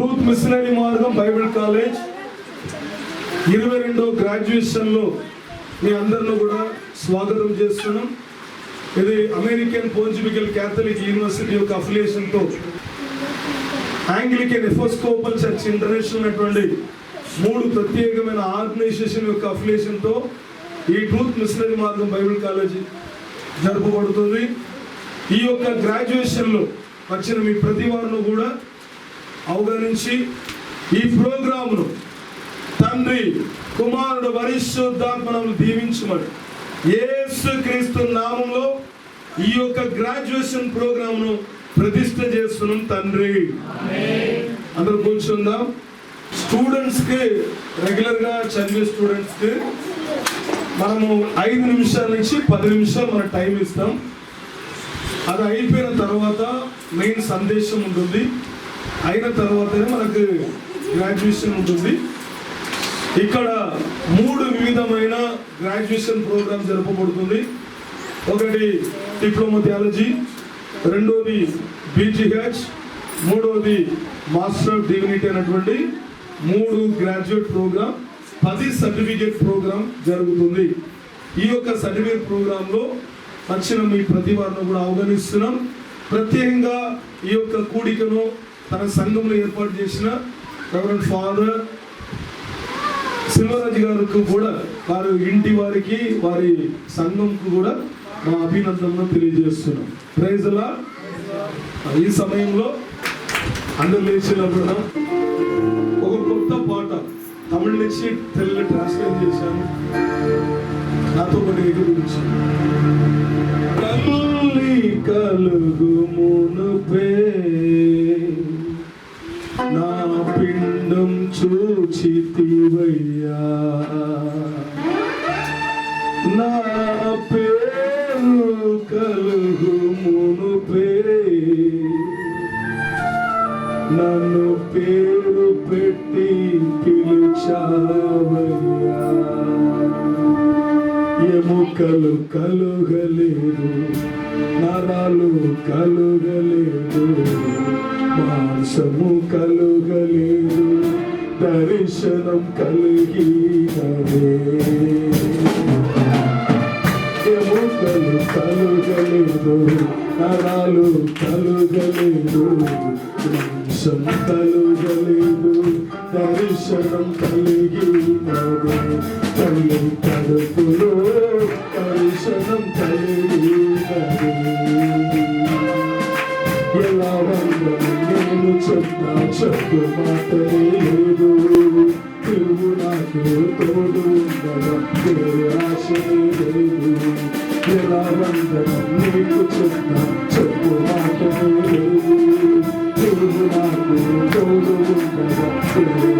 Truth Missionary Margam Bible College ఇరవై రెండో గ్రాడ్యుయేషన్లో మీ అందరిని కూడా స్వాగతం చేస్తున్నాం. ఇది అమెరికన్ పోంజిబికల్ క్యాథలిక్ యూనివర్సిటీ యొక్క అఫిలియేషన్తో ఆంగ్లికన్ ఎఫోస్కోపల్ చర్చ్ ఇంటర్నేషనల్ అటువంటి మూడు ప్రత్యేకమైన ఆర్గనైజేషన్ యొక్క అఫిలియేషన్తో ఈ Truth Missionary Margam Bible College జరపబడుతుంది. ఈ యొక్క గ్రాడ్యుయేషన్లో వచ్చిన మీ ప్రతి వారిని కూడా అవగణించి ఈ ప్రోగ్రామును తండ్రి కుమారుడు పరిశుద్ధాత్మను దీవించమని ఏసు క్రీస్తు నామంలో ఈ యొక్క గ్రాడ్యుయేషన్ ప్రోగ్రామ్ను ప్రతిష్ట చేస్తున్నాం తండ్రి. అందరూ కూర్చుందాం. స్టూడెంట్స్కి రెగ్యులర్గా చదివే స్టూడెంట్స్కి మనము ఐదు నిమిషాల నుంచి పది నిమిషాలు మన టైం ఇస్తాం. అది అయిపోయిన తర్వాత మెయిన్ సందేశం ఉంటుంది. అయిన తర్వాతనే మనకు గ్రాడ్యుయేషన్ ఉంటుంది. ఇక్కడ మూడు వివిధమైన గ్రాడ్యుయేషన్ ప్రోగ్రామ్ జరపబడుతుంది. ఒకటి డిప్లొమా థియాలజీ రెండోది బీజీహెచ్ మూడోది మాస్టర్ ఆఫ్ డివినిటీ అనేటువంటి మూడు గ్రాడ్యుయేట్ ప్రోగ్రామ్ పది సర్టిఫికేట్ ప్రోగ్రామ్ జరుగుతుంది. ఈ యొక్క సర్టిఫికేట్ ప్రోగ్రాంలో వచ్చిన మీ ప్రతి వారిని కూడా అవగణిస్తున్నాం. ప్రత్యేకంగా ఈ యొక్క కూడికను తన సంఘంలో ఏర్పాటు చేసిన రెవరెంట్ ఫాదర్ సింహరాజు గారికి కూడా వారి ఇంటి వారికి వారి సంఘంకు కూడా మా అభినందనలు తెలియజేస్తున్నాం. ప్రైజ్లా ఈ సమయంలో అందరు లేచినప్పుడు ఒక కొత్త పాట తమిళ నుంచి తెలుగు ట్రాన్స్లేట్ చేశాను. నాతో పాటు ఏకీభవించి తల్లి కలుగు మునుపే నా పిండం చూచితివయ్యా. నా పేరు కలుగు మునుపే నన్ను పేరు పెట్టి పిలిచావయ్యా. ఎముకలు కలుగలేదు నరాలు కలుగలేదు. మాంసము కలుగలేదు దర్శనం కలిగినదే. ఎముకలు కలుగలేదు నరాలు కలుగలేదు వంశం కలుగలేదు దర్శనం కలిగినది. తల్లి కడుపులో దర్శనం కలిగినది. నేను చెప్పిన చెప్పు మాటలే లేదు నువ్వు నాకు తోడు ఉండగా వేరే ఆశలే లేదు ఎలా వందను నీకు చెప్పిన చెప్పు మాటలే లేదు నువ్వు నాకు తోడు ఉండగా వేరే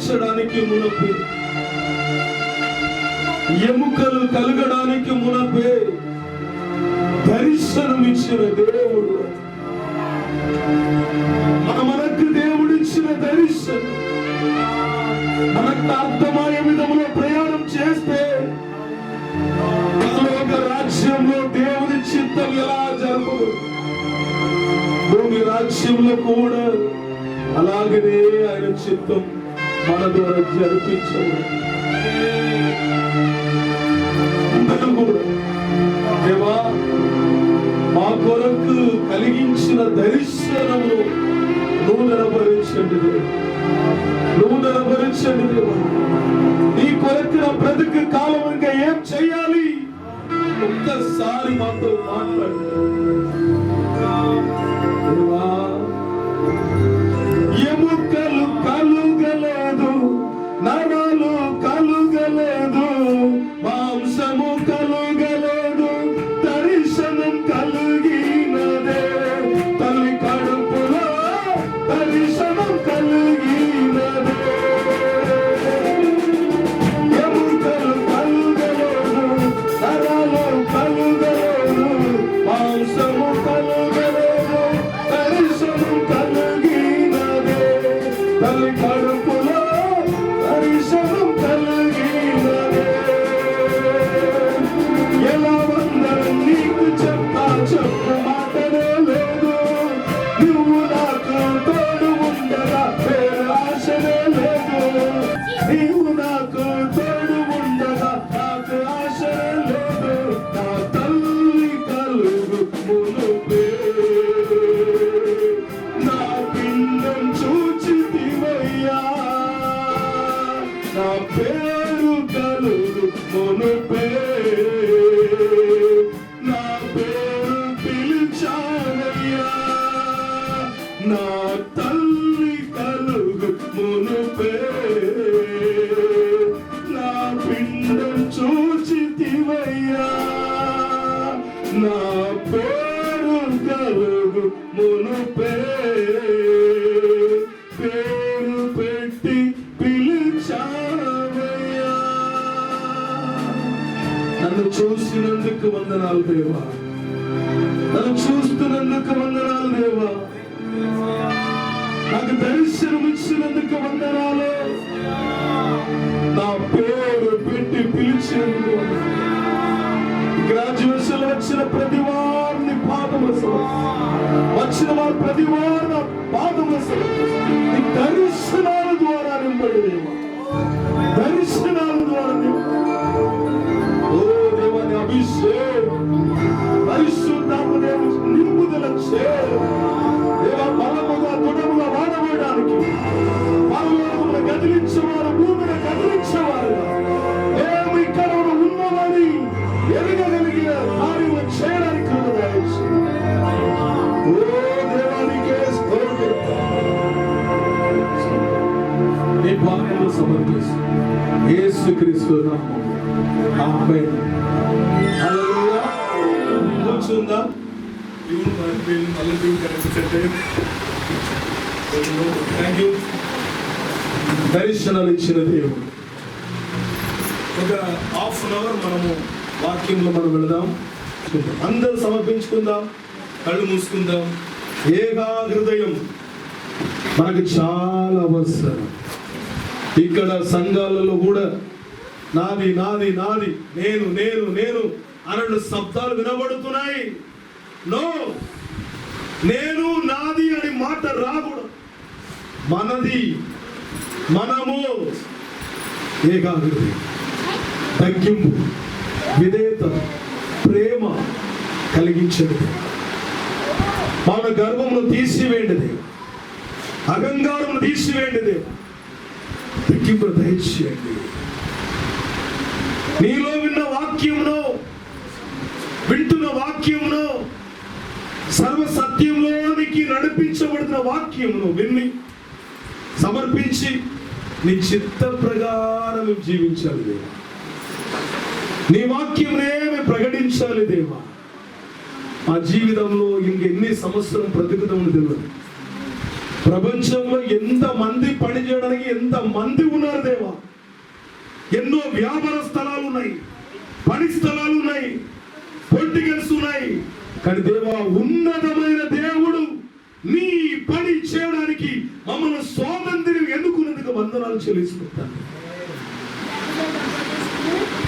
నేను మునపే ఎముకలు కలగడానికి మునపే దర్శనమిచ్చిన దేవుడు. మన మనకు దేవుడిచ్చిన దర్శనం. మనకు అర్థమయ్యే విధంలో ప్రయాణం చేస్తే ఒక రాజ్యంలో దేవుని చిత్తం ఎలా జరపదు భూమి రాజ్యంలో కూడా అలాగనే ఆయన చిత్తం. మన ద్వారా జరిపించబడి అందరూ కూడా. దేవా మా కొరకు కలిగించిన దర్శనము నూనెనపరించండి దేవా. నూనెనపరించండి దేవా. నీ కొరకు నా బ్రతుకు కాలం ఇంకా ఏం చెయ్యాలి ఒక్కసారి మాతో మాట్లాడు. ఎముకలు కలుగలేదు నన్ను చూసినందుకు వందనాలు దేవా. నన్ను చూస్తున్నందుకు వందనాలు దేవా. నాకు దర్శనం ఇచ్చినందుకు వందనాలు. నా పేరు పెట్టి పిలిచినందుకు వందనాలు. గ్రాడ్యుయేషన్ వచ్చిన ప్రతి వారిని పాదము వచ్చిన వారు ప్రతి వారిని పాదము నీ దర్శనాల ద్వారా నింపడి దేవా. దర్శనాల ద్వారా నింపడి. పరిశుద్ధాత్మ దేవుని నింపుదల చే దేవ బలముగా దృఢముగా వాడబడడానికి దర్శనాలు ఇచ్చిన దేవుడు. ఒక హాఫ్ అన్ అవర్ మనము వాక్యంలో మనం వెళదాం. అందరూ సమర్పించుకుందాం. కళ్ళు మూసుకుందాం. ఏగా హృదయం మనకు చాలా అవసరం. ఇక్కడ సంఘాలలో కూడా నాది నాది నాది నేను నేను నేను అన్న శబ్దాలు వినబడుతున్నాయి. నో నేను నాది అని మాట రాకూడదు. మనది మనము ఏకాగ్రత తగ్గింపు విధేయత ప్రేమ కలిగించేది. మన గర్వమును తీసివేయండి అహంకారమును తీసివేయండి తగ్గింపు దయచేయండి నీలో విన్న వాక్యంలో వింటున్న వాక్యంలో సర్వ సత్యంలోనికి నడిపించబడిన వాక్యంలో విన్ని. సమర్పించి నీ చిత్త ప్రకారం మేము జీవించాలి దేవా. నీ వాక్యమే మేము ప్రకటించాలి దేవా. మా జీవితంలో ఇంకెన్ని సంవత్సరం బ్రతుకుతామని తెలియదు. ప్రపంచంలో ఎంత మంది పని చేయడానికి ఎంత మంది ఉన్నారు దేవా. ఎన్నో వ్యాపార స్థలాలు ఉన్నాయి పని స్థలాలు ఉన్నాయి పొలిటికల్స్ ఉన్నాయి. కానీ దేవా ఉన్నతమైన దేవుడు నీ పని చేయడానికి మమ్మల్ని స్వాతంత్ర్యం ఎన్నుకున్నందుకు వందనాలు చెల్లిస్తుంటాను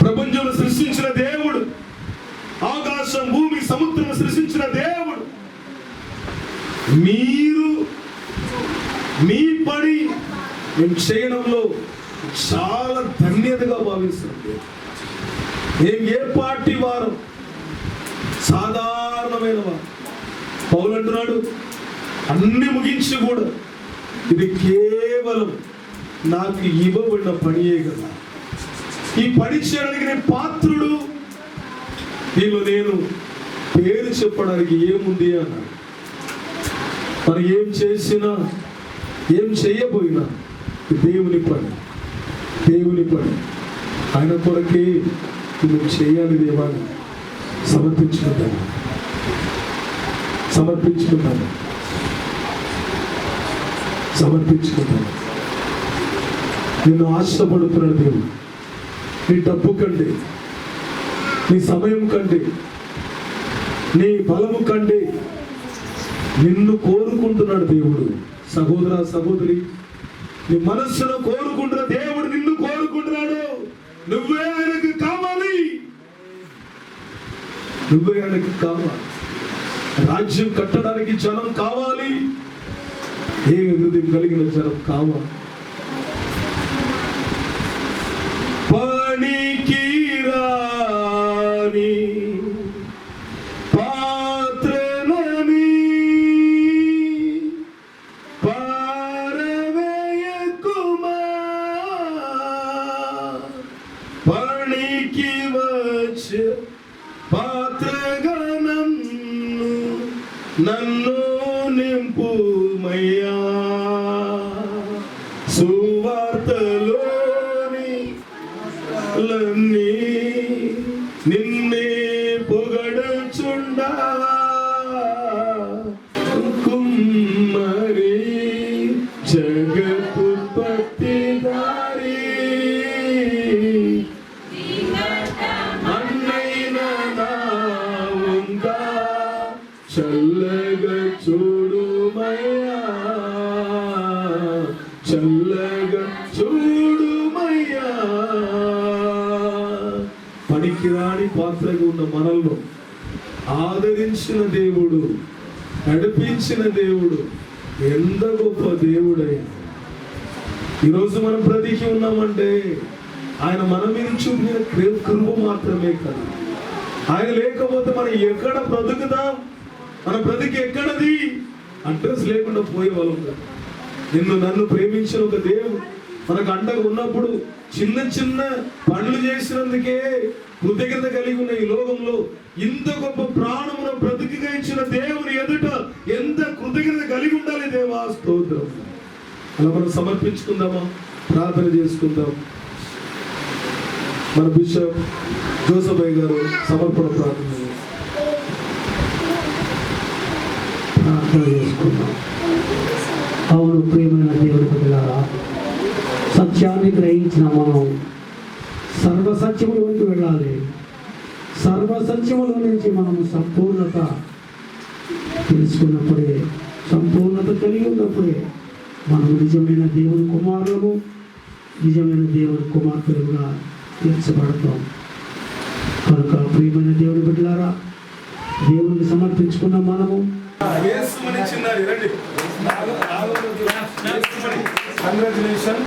ప్రపంచం సృష్టించిన దేవుడు ఆకాశం భూమి సముద్రం సృష్టించిన దేవుడు. మీరు మీ పని మేము చేయడంలో చాలా ధన్యతగా భావిస్తుంది మేము ఏ పార్టీ వారు? సాధారణమైన వారు. పౌలు అంటున్నాడు అన్ని ముగించి కూడా ఇది కేవలం నాకు ఇవ్వబడిన పనియే కదా. ఈ పని చేయడానికి నేను పాత్రుడు. దీనిలో నేను పేరు చెప్పడానికి ఏముంది అన్నాడు మరి ఏం చేసినా ఏం చేయబోయినా దేవుని పని. దేవుని పని. ఆయన కొరకే నువ్వు చేయాలి దేవాన్ని సమర్పించుకుంటాను. సమర్పించుకుంటాను. సమర్పించుకుంటాను. నిన్ను ఆశపడుతున్నాడు దేవుడు. నీ డబ్బు కంటే నీ సమయం కంటే నీ బలము కంటే నిన్ను కోరుకుంటున్నాడు దేవుడు. సహోదర సహోదరి నీ మనస్సును కోరుకుంటున్న దేవుడు నిన్ను కోరుకుంటున్నాడు. నువ్వే ఆయనకు కావాలి. నువ్వే ఆయనకు కావాలి. రాజ్యం కట్టడానికి జనం కావాలి. ఏమి హృదయం కలిగిన జనం కావాలి జగత్తుత్పత్తి దారి అన్నైన నావుంగా చల్లగా చూడుమయ్యా చల్లగా చూడుమయ్యా పనికిరాని పాత్రగా ఉన్న మనల్ని ఆదరించిన దేవుడు నడిపించిన దేవుడు. ఎంత గొప్ప దేవుడే. ఈరోజు మనం బ్రతికి ఉన్నామంటే ఆయన మన మీద చూపిన కృప మాత్రమే కాదు. ఆయన లేకపోతే మనం ఎక్కడ బ్రతుకుదాం మన బ్రతికి ఎక్కడది? అడ్రస్ లేకుండా పోయే వాళ్ళం నిన్ను నన్ను ప్రేమించిన ఒక దేవుడు మనకు అండగా ఉన్నప్పుడు చిన్న చిన్న పనులు చేసినందుకే కృతజ్ఞత కలిగి ఉన్న ఈ లోకంలో ఇంత గొప్ప ప్రాణమును బ్రతికిగా ఇచ్చిన దేవుని ఎదుట ఎంత కృతజ్ఞత కలిగి ఉండాలి దేవా? స్తోత్రం. అలా మనం సమర్పించుకుందామా? ప్రార్థన చేసుకుందాం. మన బిషప్ జోసభయ్య గారు సమర్పణ ప్రార్థన ప్రార్థన చేసుకుందాం. అవును ప్రియమైన దేవుడు సత్యాన్ని గ్రహించిన మనం సర్వసత్యములోకి వెళ్ళాలి సర్వసత్యములో నుంచి మనం సంపూర్ణత తెలుసుకున్నప్పుడే సంపూర్ణత కలిగి ఉన్నప్పుడే మనం నిజమైన దేవుని కుమారులము నిజమైన దేవుని కుమార్తెలుగా తీర్చబడతాం కనుక ప్రియమైన దేవుని బిడ్డలారా దేవునికి సమర్పించుకున్న మనము congratulation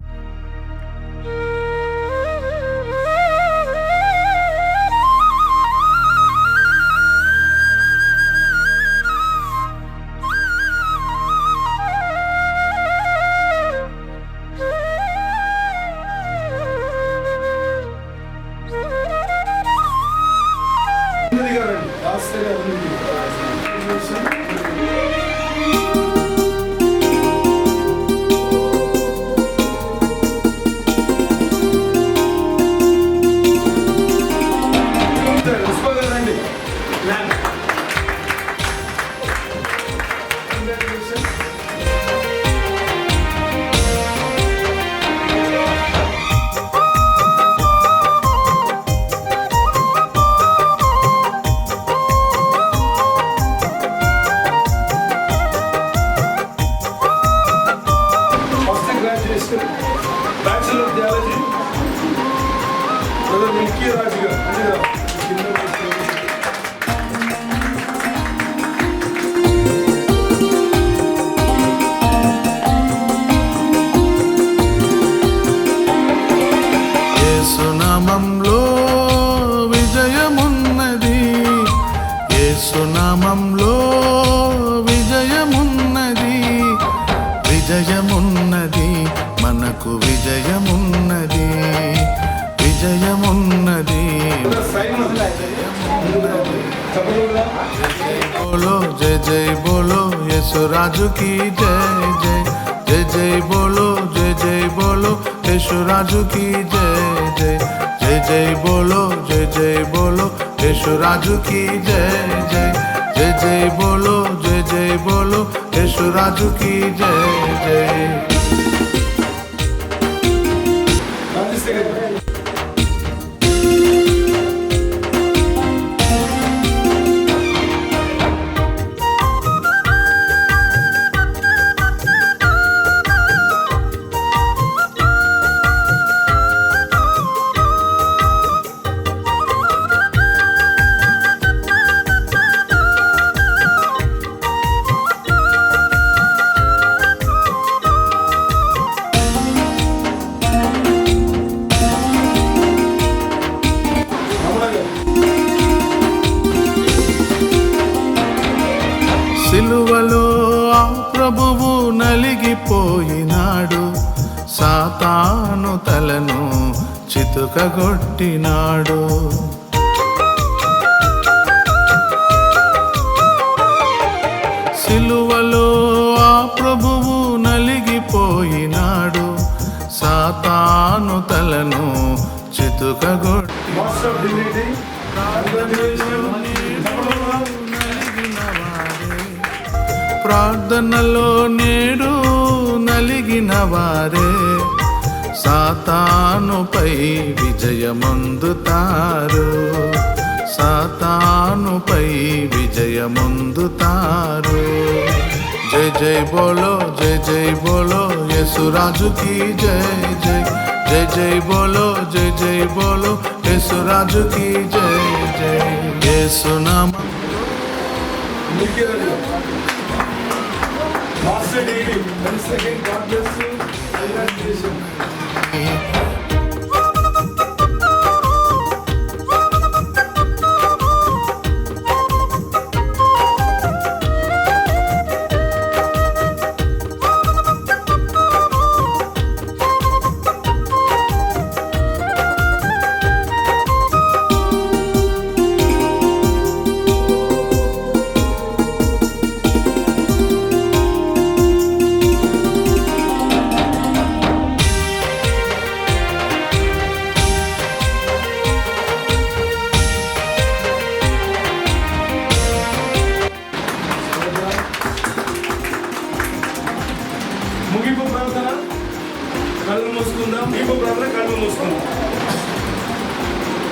Hasta la próxima. Sanırım 2 lira diyor. 2 lira. রাজুকি জয় জয় জয় জয় বলো, জয় জয় বলো, এসো রাজুকি জয় জয় জয় জয় বলো, জয় জয় বলো, এসো রাজুকি জয় জয় জয় জয় বলো, জয় জয় বলো, এসো রাজুকি জয় জয়। చితుకగొట్టినాడు సిలువలో ఆ ప్రభువు నలిగిపోయినాడు. సాతాను తలను చితుకగొట్టి ప్రార్థనలో నేడు నలిగిన వారే సాతానుపై విజయమందుతారు. సాతానుపై విజయమందుతారు. జయ జయ బోలో జయ జయ బోలో యసురాజుకి జయ జయ జయ జయ బోలో జయ జయ బోలో యసురాజుకి జయ జయ యసునామ Master David, Minister King, God. Congratulations.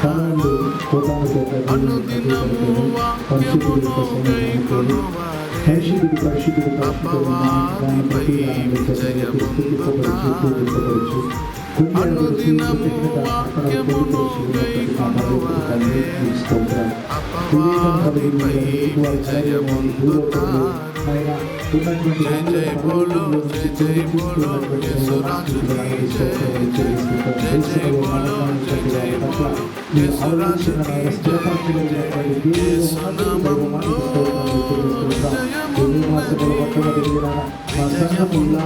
తనలు పోతానికి పరిశుద్ధుడు పరిశుద్ధుడు పరిశుద్ధుడు దాని ప్రతి చూపించవచ్చు స్తోత్రం వివేకం కలిగి వారి చర్యము భూలోకంలో జై జై బోలో జై జై బోలో యేసురాజు జై జై జై జై బోలో జై జై బోలో యేసురాజు జై జై యేసునామములో సంఘముల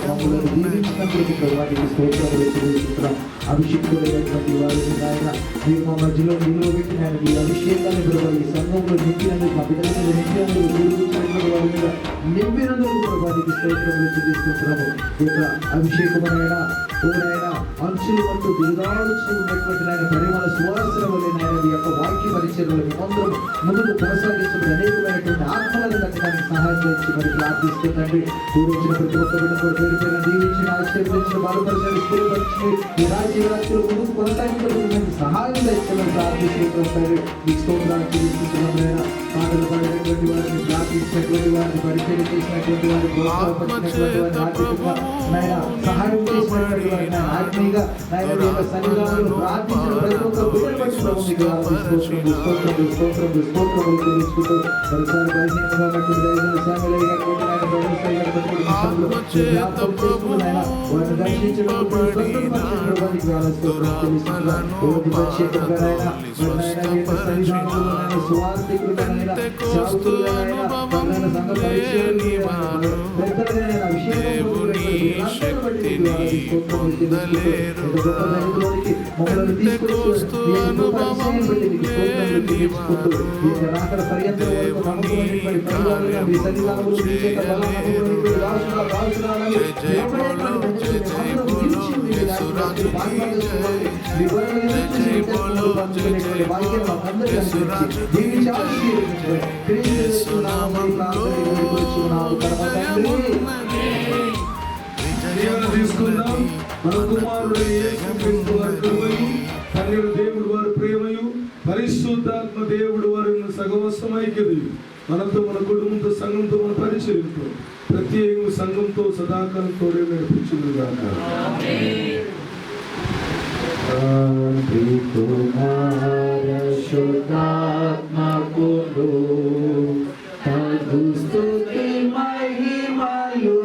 మమ్మల్ని దీవించినందుకు వాటికి స్తోత్రాలు చెల్లిస్తున్నాం అభిషేకులైనటువంటి వారు ఆయన మీరు మా మధ్యలో నిలవబెట్టిన ఆయన ఈ అభిషేకాన్ని ప్రభావ ఈ సంఘంలో నింపినందుకు మా బిడ్డల నింపినందుకు నిరూపించినటువంటి వారి మీద నింపినందుకు ప్రభావికి స్తోత్రములు చెల్లిస్తున్నాము ఈ యొక్క అభిషేకమైన తోడైన అంచులు వంటి దిగాల్చి ఉన్నటువంటి ఆయన పరిమళ సువాసన వల్ల ఆయన మీ యొక్క వాక్య పరిచయలు మేమందరం ముందుకు కొనసాగిస్తున్న అనేకమైనటువంటి ఆత్మలను దక్కడానికి సహాయం చేసి మరి ప్రార్థిస్తుందండి కూడించిన ప్రతి ఒక్క బిడ్డ కూడా పేరు పేరు దీవించిన ఆశీర్వదించిన బాలపరిచిన స్థిరపరిచి ಶಿವರಾತ್ರಿಗಳು ಕೊರಟಾಗಿರಬೇಕು ಸಹಾಯದ ಹೆಚ್ಚನ್ನು ಪ್ರಾರ್ಥಿಸಬೇಕಾಗ್ತಾರೆ ಈ ಸ್ತೋತ್ರಾಕ್ಕೆ ಸ್ತೋತ್ರమైన పాటలు పాడేటువంటి వారిని ప్రార్థించినటువంటి వారిని పరిచయం చేసినటువంటి వారిని ప్రోత్సాహపరిచినటువంటి వారిని ఆర్థికంగా నాయన సహాయం చేసినటువంటి వారిని ఆత్మీయంగా నాయన యొక్క సన్నిధానంలో ప్రార్థించిన ప్రతి ఒక్క బిడ్డను బట్టి ప్రభుత్వం స్తోత్రం స్తోత్రం స్తోత్రం తెలుసుకుంటూ మరోసారి పరిచయంగా కట్టుకుని దైవం శామిలై కట్టుకుని ఆయన ప్రజలపై కట్టుకుని వారిని దర్శించడం దేవుని శక్తిని పొందలేరు కోస్తు అనుభవం లేని వారు దేవుని చేయలేరు జయ జయ బోలో జయ జయ మన దేవుడు పరిశుద్ధాత్మ దేవుడు వారి సగవసమైక్యతయు మనతో మన కుటుంబంతో సంఘంతో మన పరిచయంతో ప్రత్యేక సంఘంతో సదాకాలం తోడే నడిపించింది కుమారశుద్ధాత్మకులు స్తుతి మహిమలు